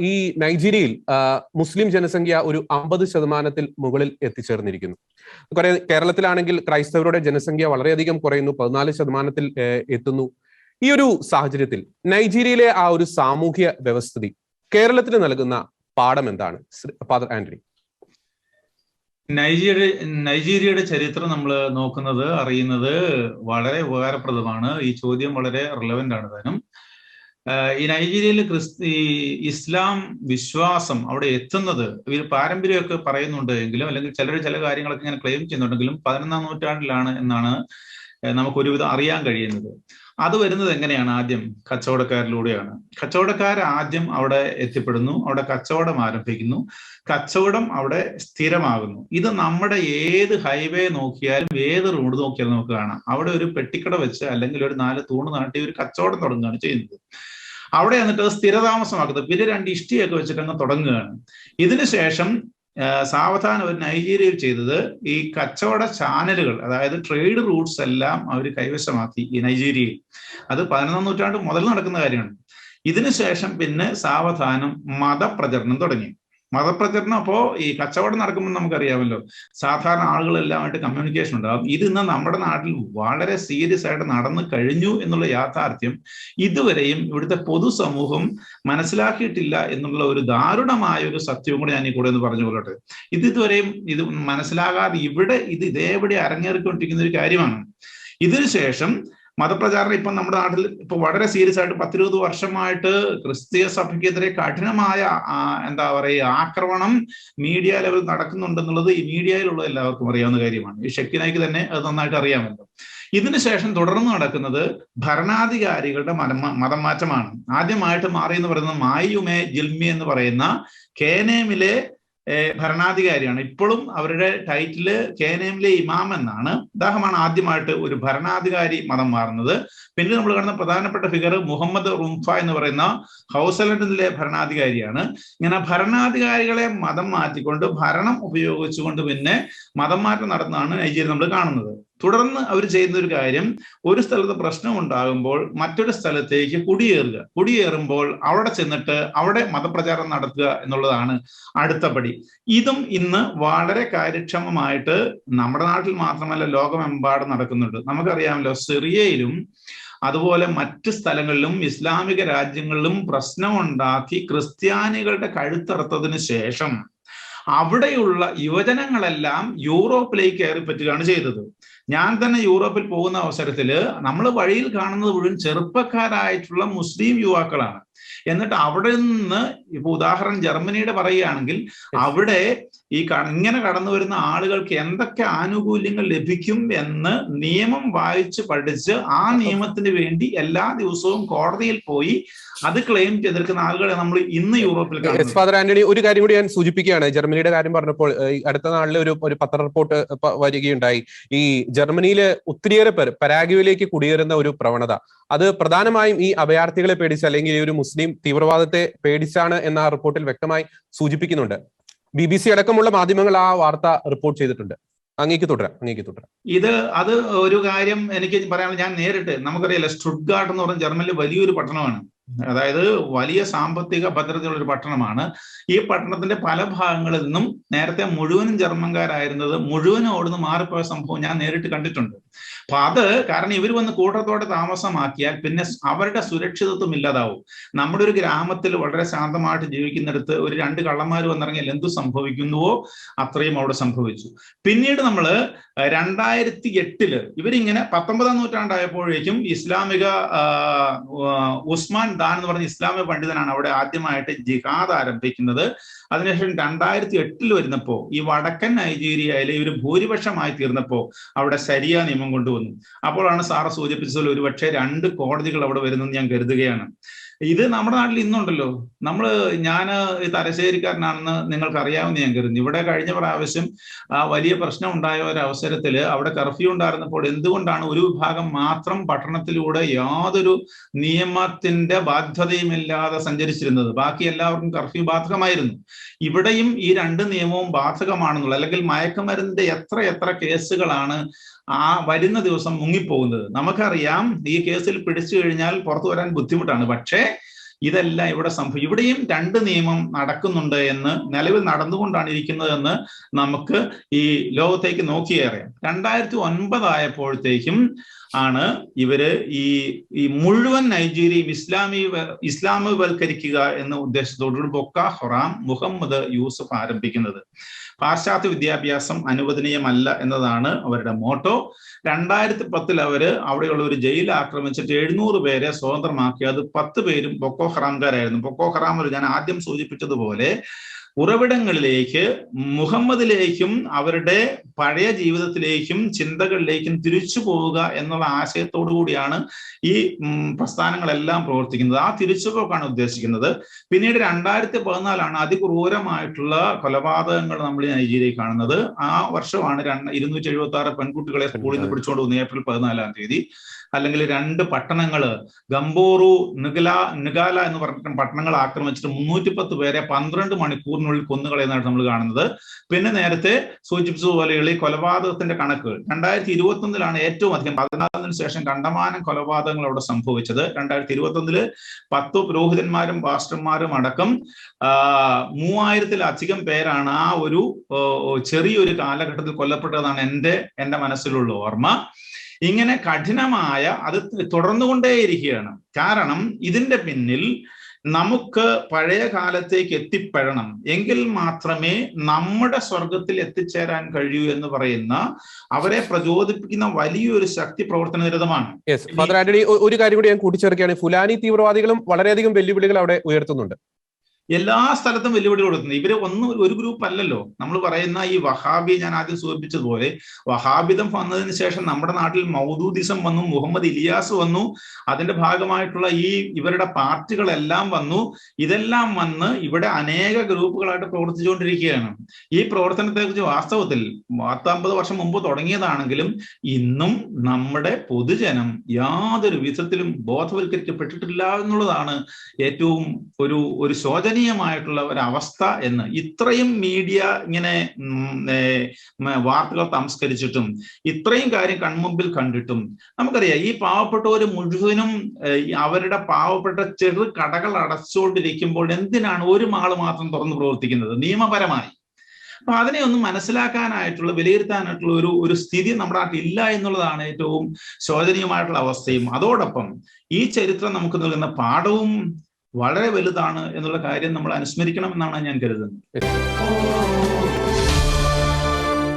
ഈ നൈജീരിയയിൽ മുസ്ലിം ജനസംഖ്യ ഒരു അമ്പത് ശതമാനത്തിൽ മുകളിൽ എത്തിച്ചേർന്നിരിക്കുന്നു. കുറെ കേരളത്തിലാണെങ്കിൽ ക്രൈസ്തവരുടെ ജനസംഖ്യ വളരെയധികം കുറയുന്നു പതിനാല് ശതമാനത്തിൽ എത്തുന്നു. ഈ ഒരു സാഹചര്യത്തിൽ നൈജീരിയയിലെ ആ ഒരു സാമൂഹ്യ വ്യവസ്ഥിതി കേരളത്തിന് നൽകുന്ന പാഠം എന്താണ് ഫാദർ ആന്റണി? നൈജീരിയ നൈജീരിയയുടെ ചരിത്രം നമ്മൾ നോക്കുന്നത് അറിയുന്നത് വളരെ ഉപകാരപ്രദമാണ്. ഈ ചോദ്യം വളരെ റിലവന്റ് ആണ് താനും. ഈ നൈജീരിയയിൽ ക്രിസ്തി ഇസ്ലാം വിശ്വാസം അവിടെ എത്തുന്നത് ഇവർ പാരമ്പര്യമൊക്കെ പറയുന്നുണ്ട് എങ്കിലും അല്ലെങ്കിൽ ചിലർ ചില കാര്യങ്ങളൊക്കെ ഇങ്ങനെ ക്ലെയിം ചെയ്യുന്നുണ്ടെങ്കിലും പതിനൊന്നാം നൂറ്റാണ്ടിലാണ് എന്നാണ് നമുക്ക് ഒരുവിധം അറിയാൻ കഴിയുന്നത്. അത് വരുന്നത് എങ്ങനെയാണ് ആദ്യം കച്ചവടക്കാരിലൂടെയാണ്. കച്ചവടക്കാർ ആദ്യം അവിടെ എത്തിപ്പെടുന്നു അവിടെ കച്ചവടം ആരംഭിക്കുന്നു കച്ചവടം അവിടെ സ്ഥിരമാകുന്നു. ഇത് നമ്മുടെ ഏത് ഹൈവേ നോക്കിയാലും ഏത് റോഡ് നോക്കിയാലും നമുക്ക് കാണാം. അവിടെ ഒരു പെട്ടിക്കട വെച്ച് അല്ലെങ്കിൽ ഒരു നാല് തൂണ് നാട്ടി ഒരു കച്ചവടം തുടങ്ങുകയാണ് ചെയ്യുന്നത്. അവിടെ എന്നിട്ട് അത് സ്ഥിരതാമസമാക്കുന്നത്. പിന്നെ രണ്ട് ഇഷ്ടിയൊക്കെ വെച്ചിട്ട് അങ്ങ് തുടങ്ങുകയാണ് ഇതിനുശേഷം സാവധാനം ഒരു നൈജീരിയയിൽ ചെയ്തത് ഈ കച്ചവട ചാനലുകൾ അതായത് ട്രേഡ് റൂട്ട്സ് എല്ലാം അവർ കൈവശമാക്കി ഈ നൈജീരിയയിൽ. അത് പതിനൊന്നാം നൂറ്റാണ്ട് മുതൽ നടക്കുന്ന കാര്യമാണ്. ഇതിനുശേഷം പിന്നെ സാവധാനം മതപ്രചരണം തുടങ്ങി. മതപ്രചരണം അപ്പോ ഈ കച്ചവടം നടക്കുമ്പോൾ നമുക്കറിയാമല്ലോ. സാധാരണ ആളുകളെല്ലാമായിട്ട് കമ്മ്യൂണിക്കേഷൻ ഉണ്ടാകും ഇത് ഇന്ന് നമ്മുടെ നാട്ടിൽ വളരെ സീരിയസ് ആയിട്ട് നടന്നു കഴിഞ്ഞു എന്നുള്ള യാഥാർത്ഥ്യം ഇതുവരെയും ഇവിടുത്തെ പൊതുസമൂഹം മനസ്സിലാക്കിയിട്ടില്ല എന്നുള്ള ഒരു ദാരുണമായ ഒരു സത്യവും കൂടി ഞാൻ ഈ കൂടെ ഒന്ന് പറഞ്ഞു കൊള്ളട്ടെ ഇത് ഇതുവരെയും ഇത് മനസ്സിലാകാതെ ഇവിടെ ഇത് ഇതേപടി അരങ്ങേറിക്കൊണ്ടിരിക്കുന്ന ഒരു കാര്യമാണ്. ഇതിനു ശേഷം മതപ്രചാരണം ഇപ്പം നമ്മുടെ നാട്ടിൽ ഇപ്പൊ വളരെ സീരിയസ് ആയിട്ട് പത്തിരുപത് വർഷമായിട്ട് ക്രിസ്തീയ സഭയ്ക്കെതിരെ കഠിനമായ എന്താ പറയുക ആക്രമണം മീഡിയ ലെവൽ നടക്കുന്നുണ്ടെന്നുള്ളത് ഈ മീഡിയയിലുള്ള എല്ലാവർക്കും അറിയാവുന്ന കാര്യമാണ്. ഈ ഷെക്കിനായിക്ക് തന്നെ അത് നന്നായിട്ട് അറിയാമല്ലോ. ഇതിനുശേഷം തുടർന്ന് നടക്കുന്നത് ഭരണാധികാരികളുടെ മതം മാറ്റമാണ് ആദ്യമായിട്ട് മാറി എന്ന് പറയുന്നത് മായുമേ ജിൽമി എന്ന് പറയുന്ന കേനേമിലെ ഭരണാധികാരിയാണ്. ഇപ്പോഴും അവരുടെ ടൈറ്റിൽ എമ്മിലെ ഇമാം എന്നാണ് അദ്ദേഹമാണ് ആദ്യമായിട്ട് ഒരു ഭരണാധികാരി മതം മാറുന്നത്. പിന്നെ നമ്മൾ കാണുന്ന പ്രധാനപ്പെട്ട ഫിഗർ മുഹമ്മദ് റുംഫ എന്ന് പറയുന്ന ഹൗസലൻഡിലെ ഭരണാധികാരിയാണ്. ഇങ്ങനെ ഭരണാധികാരികളെ മതം മാറ്റിക്കൊണ്ട് ഭരണം ഉപയോഗിച്ചുകൊണ്ട് പിന്നെ മതം മാറ്റം നടന്നതാണ് നൈജീരിയ നമ്മൾ കാണുന്നത്. തുടർന്ന് അവർ ചെയ്യുന്ന ഒരു കാര്യം ഒരു സ്ഥലത്ത് പ്രശ്നം ഉണ്ടാകുമ്പോൾ മറ്റൊരു സ്ഥലത്തേക്ക് കുടിയേറുക. കുടിയേറുമ്പോൾ അവിടെ ചെന്നിട്ട് അവിടെ മതപ്രചാരണം നടത്തുക എന്നുള്ളതാണ് അടുത്ത പടി. ഇതും ഇന്ന് വളരെ കാര്യക്ഷമമായിട്ട് നമ്മുടെ നാട്ടിൽ മാത്രമല്ല ലോകമെമ്പാടും നടക്കുന്നുണ്ട്. നമുക്കറിയാമല്ലോ സിറിയയിലും അതുപോലെ മറ്റ് സ്ഥലങ്ങളിലും ഇസ്ലാമിക രാജ്യങ്ങളിലും പ്രശ്നമുണ്ടാക്കി ക്രിസ്ത്യാനികളുടെ കഴുത്തറുത്തതിന് ശേഷം അവിടെയുള്ള യുവജനങ്ങളെല്ലാം യൂറോപ്പിലേക്ക് കയറി പറ്റുകയാണ് ചെയ്തത്. ഞാൻ തന്നെ യൂറോപ്പിൽ പോകുന്ന അവസരത്തിൽ നമ്മൾ വഴിയിൽ കാണുന്നത് മുഴുവൻ ചെറുപ്പക്കാരായിട്ടുള്ള മുസ്ലിം യുവാക്കളാണ്. എന്നിട്ട് അവിടെ നിന്ന് ഇപ്പൊ ഉദാഹരണം ജർമ്മനിയുടെ പറയുകയാണെങ്കിൽ അവിടെ ഈ ഇങ്ങനെ കടന്നു വരുന്ന ആളുകൾക്ക് എന്തൊക്കെ ആനുകൂല്യങ്ങൾ ലഭിക്കും എന്ന് നിയമം വായിച്ച് പഠിച്ച് ആ നിയമത്തിന് വേണ്ടി എല്ലാ ദിവസവും കോടതിയിൽ പോയി അത് ക്ലെയിം ചെയ്തെടുക്കുന്ന ആളുകളെ നമ്മൾ ഇന്ന് യൂറോപ്പിൽ കാണുന്നു ഫാദർ ആന്റണി ഒരു കാര്യം കൂടി ഞാൻ സൂചിപ്പിക്കുകയാണ്. ജർമ്മനിയുടെ കാര്യം പറഞ്ഞപ്പോൾ അടുത്ത നാളിൽ ഒരു ഒരു പത്ര റിപ്പോർട്ട് വരികയുണ്ടായി. ഈ ജർമ്മനിയിലെ ഒത്തിരിയേറെ പേർ പരാഗ്വയിലേക്ക് കുടിയേറുന്ന ഒരു പ്രവണത. അത് പ്രധാനമായും ഈ അഭയാർത്ഥികളെ പേടിച്ച് അല്ലെങ്കിൽ ഈ ഒരു മുസ്ലിം തീവ്രവാദത്തെ പേടിച്ചാണ് എന്ന ആ റിപ്പോർട്ടിൽ വ്യക്തമായി സൂചിപ്പിക്കുന്നുണ്ട്. ബി ബി സി അടക്കമുള്ള മാധ്യമങ്ങൾ ആ വാർത്ത റിപ്പോർട്ട് ചെയ്തിട്ടുണ്ട്. അങ്ങേക്ക് തുടരാം അങ്ങേക്ക് തുടരാം. ഇത് അത് ഒരു കാര്യം എനിക്ക് പറയാനുള്ള ഞാൻ നേരിട്ട് നമുക്കറിയാലോ സ്റ്റുഡ്ഗാർഡ് എന്ന് പറഞ്ഞ ജർമ്മനിൽ വലിയൊരു പട്ടണമാണ്. അതായത് വലിയ സാമ്പത്തിക ഭദ്രതയുള്ള ഒരു പട്ടണമാണ്. ഈ പട്ടണത്തിന്റെ പല ഭാഗങ്ങളിൽ നിന്നും നേരത്തെ മുഴുവനും ജർമ്മൻകാരായിരുന്നത് മുഴുവനും അവിടുന്ന് മാറിപ്പോയ സംഭവം ഞാൻ നേരിട്ട് കണ്ടിട്ടുണ്ട്. അപ്പൊ അത് കാരണം ഇവർ വന്ന് കൂട്ടത്തോടെ താമസമാക്കിയാൽ പിന്നെ അവരുടെ സുരക്ഷിതത്വം ഇല്ലാതാവും. നമ്മുടെ ഒരു ഗ്രാമത്തിൽ വളരെ ശാന്തമായിട്ട് ജീവിക്കുന്നിടത്ത് ഒരു രണ്ട് കള്ളന്മാർ വന്നിറങ്ങിയാൽ എന്തു സംഭവിക്കുന്നുവോ അത്രയും അവിടെ സംഭവിച്ചു. പിന്നീട് നമ്മൾ രണ്ടായിരത്തി എട്ടിൽ ഇവരിങ്ങനെ പത്തൊമ്പതാം നൂറ്റാണ്ടായപ്പോഴേക്കും ഇസ്ലാമിക ഉസ്മാൻ ദാൻ എന്ന് പറഞ്ഞ ഇസ്ലാമിക പണ്ഡിതനാണ് അവിടെ ആദ്യമായിട്ട് ജിഹാദ് ആരംഭിക്കുന്നത്. അതിനുശേഷം രണ്ടായിരത്തി എട്ടിൽ വരുന്നപ്പോ ഈ വടക്കൻ നൈജീരിയയിലെ ഒരു ഭൂരിപക്ഷമായി തീർന്നപ്പോ അവിടെ ശരിയ നിയമം കൊണ്ടുവന്നു. അപ്പോഴാണ് സാറ് സൂചിപ്പിച്ചതിൽ ഒരുപക്ഷെ രണ്ട് കോടതികൾ അവിടെ വരുന്നെന്ന് ഞാൻ കരുതുകയാണ്. ഇത് നമ്മുടെ നാട്ടിൽ ഇന്നുണ്ടല്ലോ. നമ്മൾ ഞാൻ തലശ്ശേരിക്കാരനാണെന്ന് നിങ്ങൾക്ക് അറിയാവുന്ന ഞാൻ കരുതുന്നു. ഇവിടെ കഴിഞ്ഞ പ്രാവശ്യം ആ വലിയ പ്രശ്നം ഉണ്ടായ ഒരു അവസരത്തിൽ അവിടെ കർഫ്യൂ ഉണ്ടായിരുന്നപ്പോൾ എന്തുകൊണ്ടാണ് ഒരു വിഭാഗം മാത്രം പട്ടണത്തിലൂടെ യാതൊരു നിയമത്തിന്റെ ബാധ്യതയുമില്ലാതെ സഞ്ചരിച്ചിരുന്നത്? ബാക്കി എല്ലാവർക്കും കർഫ്യൂ ബാധകമായിരുന്നു. ഇവിടെയും ഈ രണ്ട് നിയമവും ബാധകമാണെന്നുള്ള അല്ലെങ്കിൽ മയക്കുമരുന്നിന്റെ എത്ര എത്ര കേസുകളാണ് ആ വരുന്ന ദിവസം മുങ്ങിപ്പോകുന്നത്. നമുക്കറിയാം ഈ കേസിൽ പിടിച്ചു കഴിഞ്ഞാൽ പുറത്തു വരാൻ ബുദ്ധിമുട്ടാണ്. പക്ഷേ ഇതെല്ലാം ഇവിടെ സംഭവിക്കും ഇവിടെയും രണ്ട് നിയമം നടക്കുന്നുണ്ട് എന്ന് നിലവിൽ നടന്നുകൊണ്ടാണ് ഇരിക്കുന്നതെന്ന് നമുക്ക് ഈ ലോകത്തേക്ക് നോക്കിയേ അറിയാം രണ്ടായിരത്തി ഒൻപതായപ്പോഴത്തേക്കും ആണ് ഇവർ ഈ ഈ മുഴുവൻ നൈജീരിയയും ഇസ്ലാമി ഇസ്ലാമവൽക്കരിക്കുക എന്ന ഉദ്ദേശത്തോടുകൂടി ബൊക്ക ഹൊറാം മുഹമ്മദ് യൂസഫ് ആരംഭിക്കുന്നത്. പാശ്ചാത്യ വിദ്യാഭ്യാസം അനുവദനീയമല്ല എന്നതാണ് അവരുടെ മോട്ടോ രണ്ടായിരത്തി പത്തിൽ അവർ അവിടെയുള്ള ഒരു ജയിൽ ആക്രമിച്ചിട്ട് എഴുന്നൂറ് പേരെ സ്വതന്ത്രമാക്കി. അത് പത്ത് പേരും ബൊക്കോ ഹറാംകാരായിരുന്നു. ബൊക്കോ ഹറാം ഒരു ഞാൻ ആദ്യം സൂചിപ്പിച്ചതുപോലെ ഉറവിടങ്ങളിലേക്ക് മുഹമ്മദിലേക്കും അവരുടെ പഴയ ജീവിതത്തിലേക്കും ചിന്തകളിലേക്കും തിരിച്ചു പോവുക എന്നുള്ള ആശയത്തോടു കൂടിയാണ് ഈ പ്രസ്ഥാനങ്ങളെല്ലാം പ്രവർത്തിക്കുന്നത്. ആ തിരിച്ചുപോക്കാണ് ഉദ്ദേശിക്കുന്നത്. പിന്നീട് രണ്ടായിരത്തി പതിനാലാണ് അതിക്രൂരമായിട്ടുള്ള കൊലപാതകങ്ങൾ നമ്മൾ നൈജീരിയയിൽ കാണുന്നത്. ആ വർഷമാണ് ഇരുന്നൂറ്റി എഴുപത്തി ആറ് പെൺകുട്ടികളെ സ്കൂളിൽ നിന്ന് പിടിച്ചുകൊണ്ട് വന്നു ഏപ്രിൽ പതിനാലാം തീയതി. അല്ലെങ്കിൽ രണ്ട് പട്ടണങ്ങൾ ഗംബോറു നിഗല നിഗാല എന്ന് പറഞ്ഞ പട്ടണങ്ങൾ ആക്രമിച്ചിട്ട് മുന്നൂറ്റി പത്ത് പേരെ പന്ത്രണ്ട് മണിക്കൂറിനുള്ളിൽ കൊന്നുകളയുന്നതായിട്ട് നമ്മൾ കാണുന്നത്. പിന്നെ നേരത്തെ സൂചിപ്പിച്ചതുപോലെയുള്ള ഈ കൊലപാതകത്തിന്റെ കണക്കുകൾ രണ്ടായിരത്തി ഇരുപത്തി ഒന്നിലാണ് ഏറ്റവും അധികം പതിനാറിന് ശേഷം കണ്ടമാനം കൊലപാതകങ്ങൾ അവിടെ സംഭവിച്ചത്. രണ്ടായിരത്തി ഇരുപത്തി ഒന്നിൽ പത്ത് പുരോഹിതന്മാരും പാസ്റ്റർമാരും അടക്കം മൂവായിരത്തിലധികം പേരാണ് ആ ഒരു ചെറിയൊരു കാലഘട്ടത്തിൽ കൊല്ലപ്പെട്ടതാണ് എന്റെ എന്റെ മനസ്സിലുള്ള ഓർമ്മ. ഇങ്ങനെ കഠിനമായ അത് തുടർന്നുകൊണ്ടേയിരിക്കുകയാണ്. കാരണം ഇതിന്റെ പിന്നിൽ നമുക്ക് പഴയ കാലത്തേക്ക് എത്തിപ്പെടണം. എങ്കിൽ മാത്രമേ നമ്മുടെ സ്വർഗത്തിൽ എത്തിച്ചേരാൻ കഴിയൂ എന്ന് പറയുന്ന അവരെ പ്രചോദിപ്പിക്കുന്ന വലിയൊരു ശക്തി പ്രവർത്തന നിരതമാണ് ഒരു കാര്യം കൂടി ഞാൻ കൂട്ടിച്ചേർക്കുകയാണ്. ഫുലാനി തീവ്രവാദികളും വളരെയധികം വെല്ലുവിളികൾ അവിടെ ഉയർത്തുന്നുണ്ട്. എല്ലാ സ്ഥലത്തും വെല്ലുവിളി കൊടുക്കുന്നത് ഇവർ ഒന്നും ഒരു ഗ്രൂപ്പ് അല്ലല്ലോ. നമ്മൾ പറയുന്ന ഈ വഹാബി ഞാൻ ആദ്യം സൂചിപ്പിച്ചതുപോലെ വഹാബിതം വന്നതിന് ശേഷം നമ്മുടെ നാട്ടിൽ മൗദൂദിസം വന്നു മുഹമ്മദ് ഇലിയാസ് വന്നു അതിന്റെ ഭാഗമായിട്ടുള്ള ഈ ഇവരുടെ പാർട്ടികളെല്ലാം വന്നു. ഇതെല്ലാം വന്ന് ഇവിടെ അനേക ഗ്രൂപ്പുകളായിട്ട് പ്രവർത്തിച്ചുകൊണ്ടിരിക്കുകയാണ്. ഈ പ്രവർത്തനത്തെക്കുറിച്ച് വാസ്തവത്തിൽ പത്തമ്പത് വർഷം മുമ്പ് തുടങ്ങിയതാണെങ്കിലും ഇന്നും നമ്മുടെ പൊതുജനം യാതൊരു വിധത്തിലും ബോധവൽക്കരിക്കപ്പെട്ടിട്ടില്ല എന്നുള്ളതാണ് ഏറ്റവും ഒരു ഒരു ശോചന ശോചനീയമായിട്ടുള്ള ഒരവസ്ഥ എന്ന് ഇത്രയും മീഡിയ ഇങ്ങനെ വാർത്തകൾ തമസ്കരിച്ചിട്ടും ഇത്രയും കാര്യം കൺമുമ്പിൽ കണ്ടിട്ടും നമുക്കറിയാം ഈ പാവപ്പെട്ടവർ മുഴുവനും അവരുടെ പാവപ്പെട്ട ചെറു കടകൾ അടച്ചുകൊണ്ടിരിക്കുമ്പോൾ എന്തിനാണ് ഒരു മാൾ മാത്രം തുറന്നു പ്രവർത്തിക്കുന്നത്? നിയമപരമായി. അപ്പൊ അതിനെ ഒന്ന് മനസ്സിലാക്കാനായിട്ടുള്ള വിലയിരുത്താനായിട്ടുള്ള ഒരു ഒരു സ്ഥിതി നമ്മുടെ നാട്ടിൽ ഇല്ല എന്നുള്ളതാണ് ഏറ്റവും ശോചനീയമായിട്ടുള്ള അവസ്ഥയും. അതോടൊപ്പം ഈ ചരിത്രം നമുക്ക് നൽകുന്ന പാഠവും വളരെ വലുതാണ് എന്നുള്ള കാര്യം നമ്മൾ അനുസ്മരിക്കണം എന്നാണ് ഞാൻ കരുതുന്നത്.